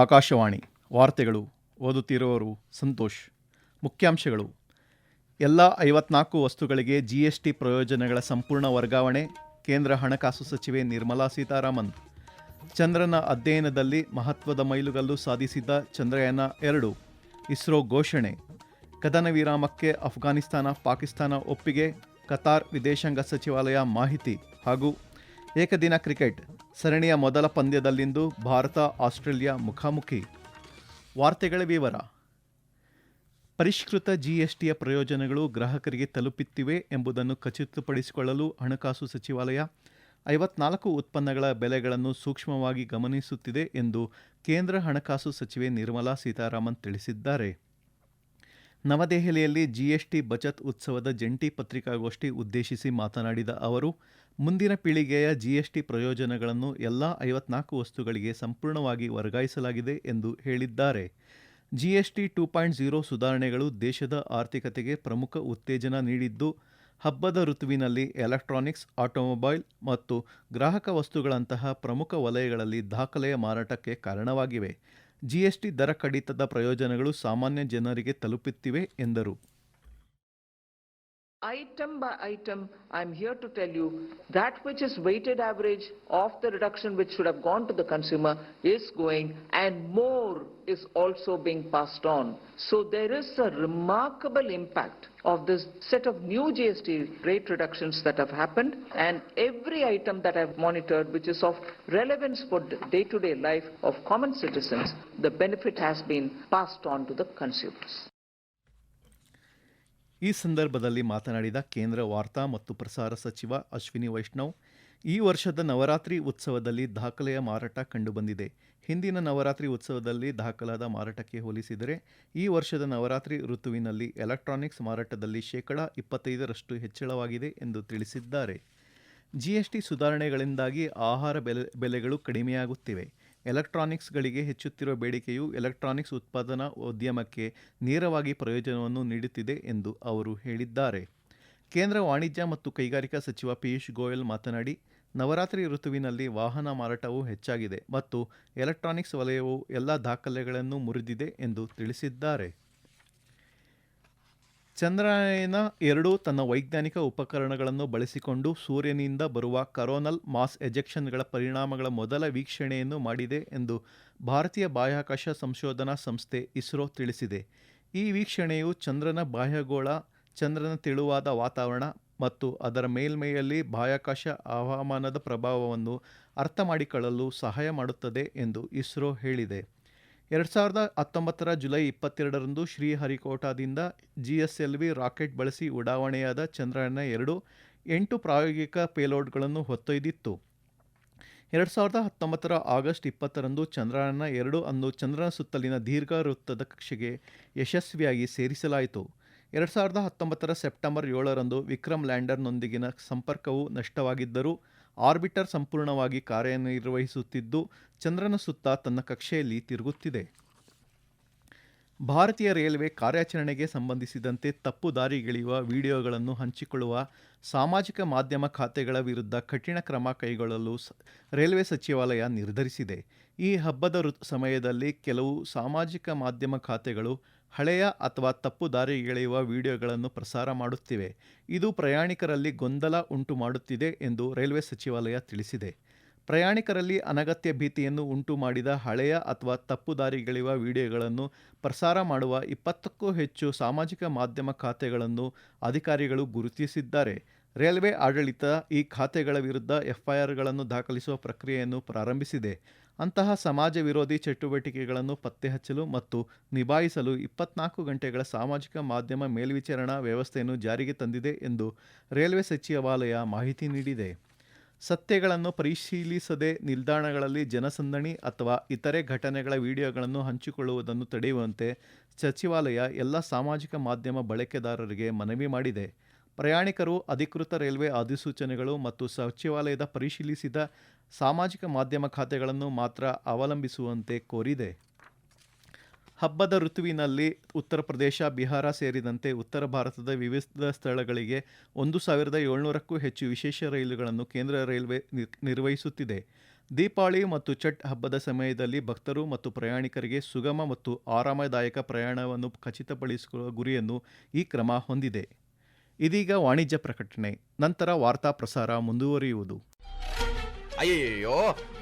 ಆಕಾಶವಾಣಿ ವಾರ್ತೆಗಳು ಓದುತ್ತಿರುವವರು ಸಂತೋಷ್. ಮುಖ್ಯಾಂಶಗಳು. ಎಲ್ಲ ಐವತ್ನಾಲ್ಕು ವಸ್ತುಗಳಿಗೆ ಜಿಎಸ್ಟಿ ಪ್ರಯೋಜನಗಳ ಸಂಪೂರ್ಣ ವರ್ಗಾವಣೆ, ಕೇಂದ್ರ ಹಣಕಾಸು ಸಚಿವೆ ನಿರ್ಮಲಾ ಸೀತಾರಾಮನ್. ಚಂದ್ರನ ಅಧ್ಯಯನದಲ್ಲಿ ಮಹತ್ವದ ಮೈಲುಗಲ್ಲು ಸಾಧಿಸಿದ ಚಂದ್ರಯಾನ ಎರಡು, ಇಸ್ರೋ ಘೋಷಣೆ. ಕದನ ವಿರಾಮಕ್ಕೆ ಅಫ್ಘಾನಿಸ್ತಾನ, ಪಾಕಿಸ್ತಾನ ಒಪ್ಪಿಗೆ, ಕತಾರ್ ವಿದೇಶಾಂಗ ಸಚಿವಾಲಯ ಮಾಹಿತಿ ಹಾಗೂ ಏಕದಿನ ಕ್ರಿಕೆಟ್. ಸರಣಿಯ ಮೊದಲ ಪಂದ್ಯದಲ್ಲಿಂದು ಭಾರತ ಆಸ್ಟ್ರೇಲಿಯಾ ಮುಖಾಮುಖಿ. ವಾರ್ತೆಗಳ ವಿವರ. ಪರಿಷ್ಕೃತ ಜಿಎಸ್ಟಿಯ ಪ್ರಯೋಜನಗಳು ಗ್ರಾಹಕರಿಗೆ ತಲುಪುತ್ತಿವೆ ಎಂಬುದನ್ನು ಖಚಿತಪಡಿಸಿಕೊಳ್ಳಲು ಹಣಕಾಸು ಸಚಿವಾಲಯ ಐವತ್ನಾಲ್ಕು ಉತ್ಪನ್ನಗಳ ಬೆಲೆಗಳನ್ನು ಸೂಕ್ಷ್ಮವಾಗಿ ಗಮನಿಸುತ್ತಿದೆ ಎಂದು ಕೇಂದ್ರ ಹಣಕಾಸು ಸಚಿವೆ ನಿರ್ಮಲಾ ಸೀತಾರಾಮನ್ ತಿಳಿಸಿದ್ದಾರೆ. ನವದೆಹಲಿಯಲ್ಲಿ ಜಿಎಸ್ಟಿ ಬಚತ್ ಉತ್ಸವದ ಜಂಟಿ ಪತ್ರಿಕಾಗೋಷ್ಠಿ ಉದ್ದೇಶಿಸಿ ಮಾತನಾಡಿದ ಅವರು, ಮುಂದಿನ ಪೀಳಿಗೆಯ ಜಿಎಸ್ಟಿ ಪ್ರಯೋಜನಗಳನ್ನು ಎಲ್ಲ ಐವತ್ನಾಲ್ಕು ವಸ್ತುಗಳಿಗೆ ಸಂಪೂರ್ಣವಾಗಿ ವರ್ಗಾಯಿಸಲಾಗಿದೆ ಎಂದು ಹೇಳಿದ್ದಾರೆ. ಜಿಎಸ್ಟಿ ಟೂ ಪಾಯಿಂಟ್ ಝೀರೋ ಸುಧಾರಣೆಗಳು ದೇಶದ ಆರ್ಥಿಕತೆಗೆ ಪ್ರಮುಖ ಉತ್ತೇಜನ ನೀಡಿದ್ದು, ಹಬ್ಬದ ಋತುವಿನಲ್ಲಿ ಎಲೆಕ್ಟ್ರಾನಿಕ್ಸ್, ಆಟೋಮೊಬೈಲ್ ಮತ್ತು ಗ್ರಾಹಕ ವಸ್ತುಗಳಂತಹ ಪ್ರಮುಖ ವಲಯಗಳಲ್ಲಿ ದಾಖಲೆಯ ಮಾರಾಟಕ್ಕೆ ಕಾರಣವಾಗಿವೆ. ಜಿಎಸ್ಟಿ ದರ ಕಡಿತದ ಪ್ರಯೋಜನಗಳು ಸಾಮಾನ್ಯ ಜನರಿಗೆ ತಲುಪುತ್ತಿವೆ ಎಂದರು. Item by item, I'm here to tell you that which is weighted average of the reduction which should have gone to the consumer is going and more is also being passed on. So there is a remarkable impact of this set of new GST rate reductions that have happened and every item that I've monitored which is of relevance for day-to-day life of common citizens, the benefit has been passed on to the consumers. ಈ ಸಂದರ್ಭದಲ್ಲಿ ಮಾತನಾಡಿದ ಕೇಂದ್ರ ವಾರ್ತಾ ಮತ್ತು ಪ್ರಸಾರ ಸಚಿವ ಅಶ್ವಿನಿ ವೈಷ್ಣವ್, ಈ ವರ್ಷದ ನವರಾತ್ರಿ ಉತ್ಸವದಲ್ಲಿ ದಾಖಲೆಯ ಮಾರಾಟ ಕಂಡುಬಂದಿದೆ. ಹಿಂದಿನ ನವರಾತ್ರಿ ಉತ್ಸವದಲ್ಲಿ ದಾಖಲಾದ ಮಾರಾಟಕ್ಕೆ ಹೋಲಿಸಿದರೆ, ಈ ವರ್ಷದ ನವರಾತ್ರಿ ಋತುವಿನಲ್ಲಿ ಎಲೆಕ್ಟ್ರಾನಿಕ್ಸ್ ಮಾರಾಟದಲ್ಲಿ ಶೇಕಡ ಇಪ್ಪತ್ತೈದರಷ್ಟು ಹೆಚ್ಚಳವಾಗಿದೆ ಎಂದು ತಿಳಿಸಿದ್ದಾರೆ. ಜಿಎಸ್ಟಿ ಸುಧಾರಣೆಗಳಿಂದಾಗಿ ಆಹಾರ ಬೆಲೆ, ಬೆಲೆಗಳು ಕಡಿಮೆಯಾಗುತ್ತಿವೆ. ಎಲೆಕ್ಟ್ರಾನಿಕ್ಸ್ಗಳಿಗೆ ಹೆಚ್ಚುತ್ತಿರುವ ಬೇಡಿಕೆಯು ಎಲೆಕ್ಟ್ರಾನಿಕ್ಸ್ ಉತ್ಪಾದನಾ ಉದ್ಯಮಕ್ಕೆ ನೇರವಾಗಿ ಪ್ರಯೋಜನವನ್ನು ನೀಡುತ್ತಿದೆ ಎಂದು ಅವರು ಹೇಳಿದ್ದಾರೆ. ಕೇಂದ್ರ ವಾಣಿಜ್ಯ ಮತ್ತು ಕೈಗಾರಿಕಾ ಸಚಿವ ಪಿಯೂಷ್ ಗೋಯಲ್ ಮಾತನಾಡಿ, ನವರಾತ್ರಿ ಋತುವಿನಲ್ಲಿ ವಾಹನ ಮಾರಾಟವು ಹೆಚ್ಚಾಗಿದೆ ಮತ್ತು ಎಲೆಕ್ಟ್ರಾನಿಕ್ಸ್ ವಲಯವು ಎಲ್ಲ ದಾಖಲೆಗಳನ್ನು ಮುರಿದಿದೆ ಎಂದು ತಿಳಿಸಿದ್ದಾರೆ. ಚಂದ್ರಯಾನ ಎರಡು ತನ್ನ ವೈಜ್ಞಾನಿಕ ಉಪಕರಣಗಳನ್ನು ಬಳಸಿಕೊಂಡು ಸೂರ್ಯನಿಂದ ಬರುವ ಕರೋನಲ್ ಮಾಸ್ ಎಜೆಕ್ಷನ್ಗಳ ಪರಿಣಾಮಗಳ ಮೊದಲ ವೀಕ್ಷಣೆಯನ್ನು ಮಾಡಿದೆ ಎಂದು ಭಾರತೀಯ ಬಾಹ್ಯಾಕಾಶ ಸಂಶೋಧನಾ ಸಂಸ್ಥೆ ಇಸ್ರೋ ತಿಳಿಸಿದೆ. ಈ ವೀಕ್ಷಣೆಯು ಚಂದ್ರನ ಬಾಹ್ಯಗೋಳ, ಚಂದ್ರನ ತೆಳುವಾದ ವಾತಾವರಣ ಮತ್ತು ಅದರ ಮೇಲ್ಮೈಯಲ್ಲಿ ಬಾಹ್ಯಾಕಾಶ ಹವಾಮಾನದ ಪ್ರಭಾವವನ್ನು ಅರ್ಥಮಾಡಿಕೊಳ್ಳಲು ಸಹಾಯ ಮಾಡುತ್ತದೆ ಎಂದು ಇಸ್ರೋ ಹೇಳಿದೆ. ಎರಡು ಸಾವಿರದ ಹತ್ತೊಂಬತ್ತರ ಜುಲೈ ಇಪ್ಪತ್ತೆರಡರಂದು ಶ್ರೀಹರಿಕೋಟಾದಿಂದ G S L V rocket ಬಳಸಿ ಉಡಾವಣೆಯಾದ ಚಂದ್ರಯಾನ ಎರಡು ಎಂಟು ಪ್ರಾಯೋಗಿಕ ಪೇಲೋಡ್ಗಳನ್ನು ಹೊತ್ತೊಯ್ದಿತ್ತು. ಎರಡು ಸಾವಿರದ ಹತ್ತೊಂಬತ್ತರ ಆಗಸ್ಟ್ ಇಪ್ಪತ್ತರಂದು ಚಂದ್ರಯಾನ ಎರಡು ಅನ್ನು ಚಂದ್ರನ ಸುತ್ತಲಿನ ದೀರ್ಘ ವೃತ್ತದ ಕಕ್ಷೆಗೆ ಯಶಸ್ವಿಯಾಗಿ ಸೇರಿಸಲಾಯಿತು. ಎರಡು ಸಾವಿರದ ಹತ್ತೊಂಬತ್ತರ ಸೆಪ್ಟೆಂಬರ್ ಏಳರಂದು ವಿಕ್ರಮ್ ಲ್ಯಾಂಡರ್ನೊಂದಿಗಿನ ಸಂಪರ್ಕವು ನಷ್ಟವಾಗಿದ್ದರೂ ಆರ್ಬಿಟರ್ ಸಂಪೂರ್ಣವಾಗಿ ಕಾರ್ಯನಿರ್ವಹಿಸುತ್ತಿದ್ದು, ಚಂದ್ರನ ಸುತ್ತ ತನ್ನ ಕಕ್ಷೆಯಲ್ಲಿ ತಿರುಗುತ್ತಿದೆ. ಭಾರತೀಯ ರೈಲ್ವೆ ಕಾರ್ಯಾಚರಣೆಗೆ ಸಂಬಂಧಿಸಿದಂತೆ ತಪ್ಪು ದಾರಿಗೆಳೆಯುವ ವಿಡಿಯೋಗಳನ್ನು ಹಂಚಿಕೊಳ್ಳುವ ಸಾಮಾಜಿಕ ಮಾಧ್ಯಮ ಖಾತೆಗಳ ವಿರುದ್ಧ ಕಠಿಣ ಕ್ರಮ ಕೈಗೊಳ್ಳಲು ರೈಲ್ವೆ ಸಚಿವಾಲಯ ನಿರ್ಧರಿಸಿದೆ. ಈ ಹಬ್ಬದ ಸಮಯದಲ್ಲಿ ಕೆಲವು ಸಾಮಾಜಿಕ ಮಾಧ್ಯಮ ಖಾತೆಗಳು ಹಳೆಯ ಅಥವಾ ತಪ್ಪು ದಾರಿಗೆಳೆಯುವ ವಿಡಿಯೋಗಳನ್ನು ಪ್ರಸಾರ ಮಾಡುತ್ತಿವೆ. ಇದು ಪ್ರಯಾಣಿಕರಲ್ಲಿ ಗೊಂದಲ ಉಂಟು ಮಾಡುತ್ತಿದೆ ಎಂದು ರೈಲ್ವೆ ಸಚಿವಾಲಯ ತಿಳಿಸಿದೆ. ಪ್ರಯಾಣಿಕರಲ್ಲಿ ಅನಗತ್ಯ ಭೀತಿಯನ್ನು ಉಂಟು ಮಾಡಿದ ಹಳೆಯ ಅಥವಾ ತಪ್ಪು ದಾರಿಗೆಳೆಯುವ ವಿಡಿಯೋಗಳನ್ನು ಪ್ರಸಾರ ಮಾಡುವ ಇಪ್ಪತ್ತಕ್ಕೂ ಹೆಚ್ಚು ಸಾಮಾಜಿಕ ಮಾಧ್ಯಮ ಖಾತೆಗಳನ್ನು ಅಧಿಕಾರಿಗಳು ಗುರುತಿಸಿದ್ದಾರೆ. ರೈಲ್ವೆ ಆಡಳಿತ ಈ ಖಾತೆಗಳ ವಿರುದ್ಧ ಎಫ್ಐಆರ್ಗಳನ್ನು ದಾಖಲಿಸುವ ಪ್ರಕ್ರಿಯೆಯನ್ನು ಪ್ರಾರಂಭಿಸಿದೆ. ಅಂತಹ ಸಮಾಜ ವಿರೋಧಿ ಚಟುವಟಿಕೆಗಳನ್ನು ಪತ್ತೆಹಚ್ಚಲು ಮತ್ತು ನಿಭಾಯಿಸಲು ಇಪ್ಪತ್ನಾಲ್ಕು ಗಂಟೆಗಳ ಸಾಮಾಜಿಕ ಮಾಧ್ಯಮ ಮೇಲ್ವಿಚಾರಣಾ ವ್ಯವಸ್ಥೆಯನ್ನು ಜಾರಿಗೆ ತಂದಿದೆ ಎಂದು ರೈಲ್ವೆ ಸಚಿವಾಲಯ ಮಾಹಿತಿ ನೀಡಿದೆ. ಸತ್ಯಗಳನ್ನು ಪರಿಶೀಲಿಸದೆ ನಿಲ್ದಾಣಗಳಲ್ಲಿ ಜನಸಂದಣಿ ಅಥವಾ ಇತರೆ ಘಟನೆಗಳ ವಿಡಿಯೋಗಳನ್ನು ಹಂಚಿಕೊಳ್ಳುವುದನ್ನು ತಡೆಯುವಂತೆ ಸಚಿವಾಲಯ ಎಲ್ಲ ಸಾಮಾಜಿಕ ಮಾಧ್ಯಮ ಬಳಕೆದಾರರಿಗೆ ಮನವಿ ಮಾಡಿದೆ. ಪ್ರಯಾಣಿಕರು, ಅಧಿಕೃತ ರೈಲ್ವೆ ಅಧಿಸೂಚನೆಗಳು ಮತ್ತು ಸಚಿವಾಲಯದ ಪರಿಶೀಲಿಸಿದ ಸಾಮಾಜಿಕ ಮಾಧ್ಯಮ ಖಾತೆಗಳನ್ನು ಮಾತ್ರ ಅವಲಂಬಿಸುವಂತೆ ಕೋರಿದೆ. ಹಬ್ಬದ ಋತುವಿನಲ್ಲಿ ಉತ್ತರ ಪ್ರದೇಶ, ಬಿಹಾರ ಸೇರಿದಂತೆ ಉತ್ತರ ಭಾರತದ ವಿವಿಧ ಸ್ಥಳಗಳಿಗೆ ಒಂದು ಸಾವಿರದ ಏಳ್ನೂರಕ್ಕೂ ಹೆಚ್ಚು ವಿಶೇಷ ರೈಲುಗಳನ್ನು ಕೇಂದ್ರ ರೈಲ್ವೆ ನಿರ್ವಹಿಸುತ್ತಿದೆ. ದೀಪಾವಳಿ ಮತ್ತು ಛಟ್ ಹಬ್ಬದ ಸಮಯದಲ್ಲಿ ಭಕ್ತರು ಮತ್ತು ಪ್ರಯಾಣಿಕರಿಗೆ ಸುಗಮ ಮತ್ತು ಆರಾಮದಾಯಕ ಪ್ರಯಾಣವನ್ನು ಖಚಿತಪಡಿಸುವ ಗುರಿಯನ್ನು ಈ ಕ್ರಮ ಹೊಂದಿದೆ. ಇದೀಗ ವಾಣಿಜ್ಯ ಪ್ರಕಟಣೆ. ನಂತರ ವಾರ್ತಾ ಪ್ರಸಾರ ಮುಂದುವರಿಯುವುದು. ಅಯ್ಯಯ್ಯೋ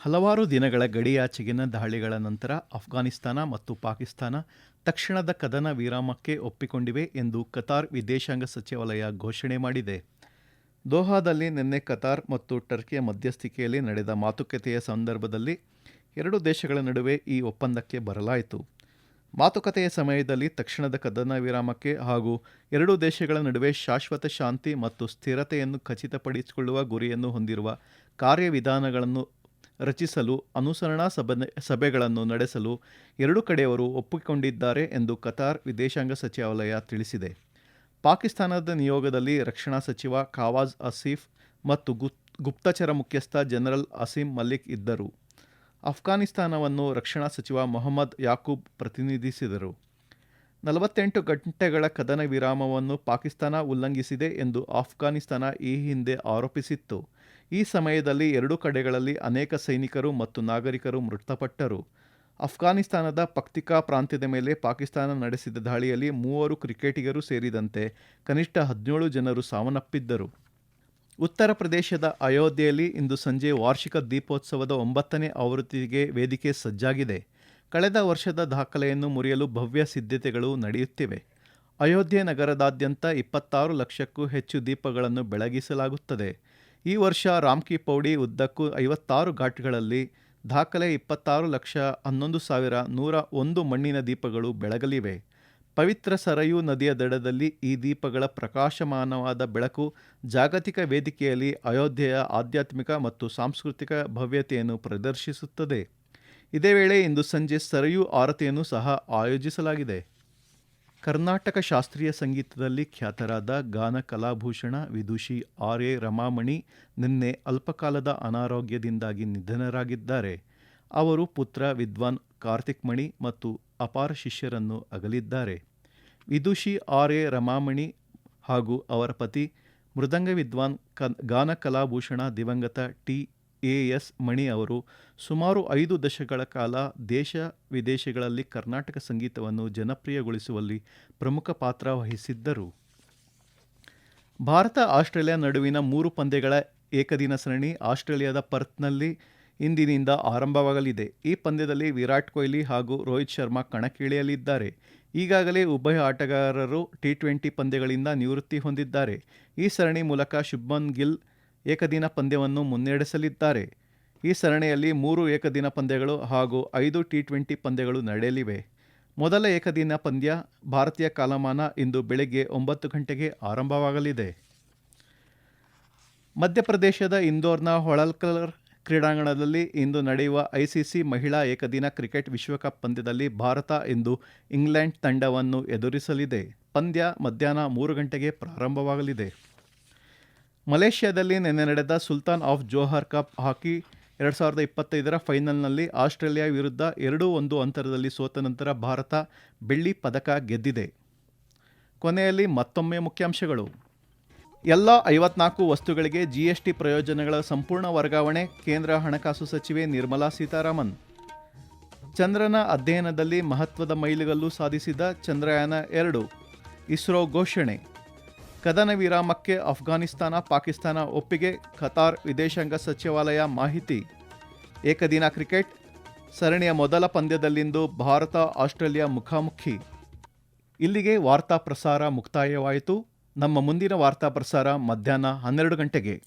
ಹಲವಾರು ದಿನಗಳ ಗಡಿಯಾಚೆಗಿನ ದಾಳಿಗಳ ನಂತರ ಅಫ್ಘಾನಿಸ್ತಾನ ಮತ್ತು ಪಾಕಿಸ್ತಾನ ತಕ್ಷಣದ ಕದನ ವಿರಾಮಕ್ಕೆ ಒಪ್ಪಿಕೊಂಡಿವೆ ಎಂದು ಕತಾರ್ ವಿದೇಶಾಂಗ ಸಚಿವಾಲಯ ಘೋಷಣೆ ಮಾಡಿದೆ. ದೋಹಾದಲ್ಲಿ ನಿನ್ನೆ ಕತಾರ್ ಮತ್ತು ಟರ್ಕಿಯ ಮಧ್ಯಸ್ಥಿಕೆಯಲ್ಲಿ ನಡೆದ ಮಾತುಕತೆಯ ಸಂದರ್ಭದಲ್ಲಿ ಎರಡು ದೇಶಗಳ ನಡುವೆ ಈ ಒಪ್ಪಂದಕ್ಕೆ ಬರಲಾಯಿತು. ಮಾತುಕತೆಯ ಸಮಯದಲ್ಲಿ ತಕ್ಷಣದ ಕದನ ವಿರಾಮಕ್ಕೆ ಹಾಗೂ ಎರಡು ದೇಶಗಳ ನಡುವೆ ಶಾಶ್ವತ ಶಾಂತಿ ಮತ್ತು ಸ್ಥಿರತೆಯನ್ನು ಖಚಿತಪಡಿಸಿಕೊಳ್ಳುವ ಗುರಿಯನ್ನು ಹೊಂದಿರುವ ಕಾರ್ಯವಿಧಾನಗಳನ್ನು ರಚಿಸಲು, ಅನುಸರಣಾ ಸಭೆ ಸಭೆಗಳನ್ನು ನಡೆಸಲು ಎರಡು ಕಡೆಯವರು ಒಪ್ಪಿಕೊಂಡಿದ್ದಾರೆ ಎಂದು ಕತಾರ್ ವಿದೇಶಾಂಗ ಸಚಿವಾಲಯ ತಿಳಿಸಿದೆ. ಪಾಕಿಸ್ತಾನದ ನಿಯೋಗದಲ್ಲಿ ರಕ್ಷಣಾ ಸಚಿವ ಖಾವಾಜ್ ಅಸೀಫ್ ಮತ್ತು ಗುಪ್ ಗುಪ್ತಚರ ಮುಖ್ಯಸ್ಥ ಜನರಲ್ ಅಸೀಂ ಮಲ್ಲಿಕ್ ಇದ್ದರು. ಅಫ್ಘಾನಿಸ್ತಾನವನ್ನು ರಕ್ಷಣಾ ಸಚಿವ ಮೊಹಮ್ಮದ್ ಯಾಕೂಬ್ ಪ್ರತಿನಿಧಿಸಿದರು. ನಲವತ್ತೆಂಟು ಗಂಟೆಗಳ ಕದನ ವಿರಾಮವನ್ನು ಪಾಕಿಸ್ತಾನ ಉಲ್ಲಂಘಿಸಿದೆ ಎಂದು ಆಫ್ಘಾನಿಸ್ತಾನ ಈ ಹಿಂದೆ ಆರೋಪಿಸಿತ್ತು. ಈ ಸಮಯದಲ್ಲಿ ಎರಡೂ ಕಡೆಗಳಲ್ಲಿ ಅನೇಕ ಸೈನಿಕರು ಮತ್ತು ನಾಗರಿಕರು ಮೃತಪಟ್ಟರು. ಅಫ್ಘಾನಿಸ್ತಾನದ ಪಕ್ತಿಕಾ ಪ್ರಾಂತ್ಯದ ಮೇಲೆ ಪಾಕಿಸ್ತಾನ ನಡೆಸಿದ ದಾಳಿಯಲ್ಲಿ ಮೂವರು ಕ್ರಿಕೆಟಿಗರು ಸೇರಿದಂತೆ ಕನಿಷ್ಠ ಹದಿನೇಳು ಜನರು ಸಾವನ್ನಪ್ಪಿದ್ದರು. ಉತ್ತರ ಪ್ರದೇಶದ ಅಯೋಧ್ಯೆಯಲ್ಲಿ ಇಂದು ಸಂಜೆ ವಾರ್ಷಿಕ ದೀಪೋತ್ಸವದ ಒಂಬತ್ತನೇ ಆವೃತ್ತಿಗೆ ವೇದಿಕೆ ಸಜ್ಜಾಗಿದೆ. ಕಳೆದ ವರ್ಷದ ದಾಖಲೆಯನ್ನು ಮುರಿಯಲು ಭವ್ಯ ಸಿದ್ಧತೆಗಳು ನಡೆಯುತ್ತಿವೆ. ಅಯೋಧ್ಯೆ ನಗರದಾದ್ಯಂತ ಇಪ್ಪತ್ತಾರು ಲಕ್ಷಕ್ಕೂ ಹೆಚ್ಚು ದೀಪಗಳನ್ನು ಬೆಳಗಿಸಲಾಗುತ್ತದೆ. ಈ ವರ್ಷ ರಾಮ್ಕಿ ಪೌಡಿ ಉದ್ದಕ್ಕೂ ಐವತ್ತಾರು ಘಾಟ್ಗಳಲ್ಲಿ ದಾಖಲೆ ಇಪ್ಪತ್ತಾರು ಲಕ್ಷ ಹನ್ನೊಂದು ಸಾವಿರ ನೂರ ಒಂದು ಮಣ್ಣಿನ ದೀಪಗಳು ಬೆಳಗಲಿವೆ. ಪವಿತ್ರ ಸರಯೂ ನದಿಯ ದಡದಲ್ಲಿ ಈ ದೀಪಗಳ ಪ್ರಕಾಶಮಾನವಾದ ಬೆಳಕು ಜಾಗತಿಕ ವೇದಿಕೆಯಲ್ಲಿ ಅಯೋಧ್ಯೆಯ ಆಧ್ಯಾತ್ಮಿಕ ಮತ್ತು ಸಾಂಸ್ಕೃತಿಕ ಭವ್ಯತೆಯನ್ನು ಪ್ರದರ್ಶಿಸುತ್ತದೆ. ಇದೇ ವೇಳೆ ಇಂದು ಸಂಜೆ ಸರಯೂ ಆರತಿಯನ್ನು ಸಹ ಆಯೋಜಿಸಲಾಗಿದೆ. ಕರ್ನಾಟಕ ಶಾಸ್ತ್ರೀಯ ಸಂಗೀತದಲ್ಲಿ ಖ್ಯಾತರಾದ ಗಾನ ಕಲಾಭೂಷಣ ವಿದುಷಿ ಆರ್ ಎ ರಮಾಮಣಿ ನಿನ್ನೆ ಅಲ್ಪಕಾಲದ ಅನಾರೋಗ್ಯದಿಂದಾಗಿ ನಿಧನರಾಗಿದ್ದಾರೆ. ಅವರು ಪುತ್ರ ವಿದ್ವಾನ್ ಕಾರ್ತಿಕ್ ಮಣಿ ಮತ್ತು ಅಪಾರ ಶಿಷ್ಯರನ್ನು ಅಗಲಿದ್ದಾರೆ. ವಿದುಷಿ ಆರ್ ಎ ರಮಾಮಣಿ ಹಾಗೂ ಅವರ ಪತಿ ಮೃದಂಗ ವಿದ್ವಾನ್ ಕ ಗಾನ ಕಲಾಭೂಷಣ ದಿವಂಗತ ಟಿ ಎ ಎಸ್ ಮಣಿ ಅವರು ಸುಮಾರು ಐದು ದಶಕಗಳ ಕಾಲ ದೇಶ ವಿದೇಶಗಳಲ್ಲಿ ಕರ್ನಾಟಕ ಸಂಗೀತವನ್ನು ಜನಪ್ರಿಯಗೊಳಿಸುವಲ್ಲಿ ಪ್ರಮುಖ ಪಾತ್ರ ವಹಿಸಿದ್ದರು. ಭಾರತ, ಆಸ್ಟ್ರೇಲಿಯಾ ನಡುವಿನ ಮೂರು ಪಂದ್ಯಗಳ ಏಕದಿನ ಸರಣಿ ಆಸ್ಟ್ರೇಲಿಯಾದ ಪರ್ತ್ನಲ್ಲಿ ಇಂದಿನಿಂದ ಆರಂಭವಾಗಲಿದೆ. ಈ ಪಂದ್ಯದಲ್ಲಿ ವಿರಾಟ್ ಕೊಹ್ಲಿ ಹಾಗೂ ರೋಹಿತ್ ಶರ್ಮಾ ಕಣಕ್ಕಿಳಿಯಲಿದ್ದಾರೆ. ಈಗಾಗಲೇ ಉಭಯ ಆಟಗಾರರು ಟಿ ಟ್ವೆಂಟಿ ಪಂದ್ಯಗಳಿಂದ ನಿವೃತ್ತಿ ಹೊಂದಿದ್ದಾರೆ. ಈ ಸರಣಿ ಮೂಲಕ ಶುಭ್ಮನ್ ಗಿಲ್ ಏಕದಿನ ಪಂದ್ಯವನ್ನು ಮುನ್ನಡೆಸಲಿದ್ದಾರೆ. ಈ ಸರಣಿಯಲ್ಲಿ ಮೂರು ಏಕದಿನ ಪಂದ್ಯಗಳು ಹಾಗೂ ಐದು ಟಿ ಟ್ವೆಂಟಿ ಪಂದ್ಯಗಳು ನಡೆಯಲಿವೆ. ಮೊದಲ ಏಕದಿನ ಪಂದ್ಯ ಭಾರತೀಯ ಕಾಲಮಾನ ಇಂದು ಬೆಳಗ್ಗೆ ಒಂಬತ್ತು ಗಂಟೆಗೆ ಆರಂಭವಾಗಲಿದೆ. ಮಧ್ಯಪ್ರದೇಶದ ಇಂದೋರ್ನ ಹೊಳಲ್ಕರ್ ಕ್ರೀಡಾಂಗಣದಲ್ಲಿ ಇಂದು ನಡೆಯುವ ಐಸಿಸಿ ಮಹಿಳಾ ಏಕದಿನ ಕ್ರಿಕೆಟ್ ವಿಶ್ವಕಪ್ ಪಂದ್ಯದಲ್ಲಿ ಭಾರತ ಇಂದು ಇಂಗ್ಲೆಂಡ್ ತಂಡವನ್ನು ಎದುರಿಸಲಿದೆ. ಪಂದ್ಯ ಮಧ್ಯಾಹ್ನ ಮೂರು ಗಂಟೆಗೆ ಪ್ರಾರಂಭವಾಗಲಿದೆ. ಮಲೇಷ್ಯಾದಲ್ಲಿ ನಿನ್ನೆ ನಡೆದ Sultan of Johor cup hockey ಎರಡು ಸಾವಿರದ ಇಪ್ಪತ್ತೈದರ ಫೈನಲ್ನಲ್ಲಿ ಆಸ್ಟ್ರೇಲಿಯಾ ವಿರುದ್ಧ ಎರಡೂ ಒಂದು ಅಂತರದಲ್ಲಿ ಸೋತ ನಂತರ ಭಾರತ ಬೆಳ್ಳಿ ಪದಕ ಗೆದ್ದಿದೆ. ಕೊನೆಯಲ್ಲಿ ಮತ್ತೊಮ್ಮೆ ಮುಖ್ಯಾಂಶಗಳು. ಎಲ್ಲ ಐವತ್ನಾಲ್ಕು ವಸ್ತುಗಳಿಗೆ ಜಿಎಸ್ಟಿ ಪ್ರಯೋಜನಗಳ ಸಂಪೂರ್ಣ ವರ್ಗಾವಣೆ, ಕೇಂದ್ರ ಹಣಕಾಸು ಸಚಿವೆ ನಿರ್ಮಲಾ ಸೀತಾರಾಮನ್. ಚಂದ್ರನ ಅಧ್ಯಯನದಲ್ಲಿ ಮಹತ್ವದ ಮೈಲಿಗಲ್ಲು ಸಾಧಿಸಿದ ಚಂದ್ರಯಾನ ಎರಡು. ಇಸ್ರೋ ಘೋಷಣೆ. ಕದನ ವಿರಾಮಕ್ಕೆ ಅಫ್ಘಾನಿಸ್ತಾನ, ಪಾಕಿಸ್ತಾನ ಒಪ್ಪಿಗೆ, ಖತಾರ್ ವಿದೇಶಾಂಗ ಸಚಿವಾಲಯ ಮಾಹಿತಿ. ಏಕದಿನ ಕ್ರಿಕೆಟ್, ಸರಣಿಯ ಮೊದಲ ಪಂದ್ಯದಲ್ಲಿಂದು ಭಾರತ, ಆಸ್ಟ್ರೇಲಿಯಾ ಮುಖಾಮುಖಿ. ಇಲ್ಲಿಗೆ ವಾರ್ತಾ ಪ್ರಸಾರ ಮುಕ್ತಾಯವಾಯಿತು. ನಮ್ಮ ಮುಂದಿನ ವಾರ್ತಾ ಪ್ರಸಾರ ಮಧ್ಯಾಹ್ನ ಹನ್ನೆರಡು ಗಂಟೆಗೆ.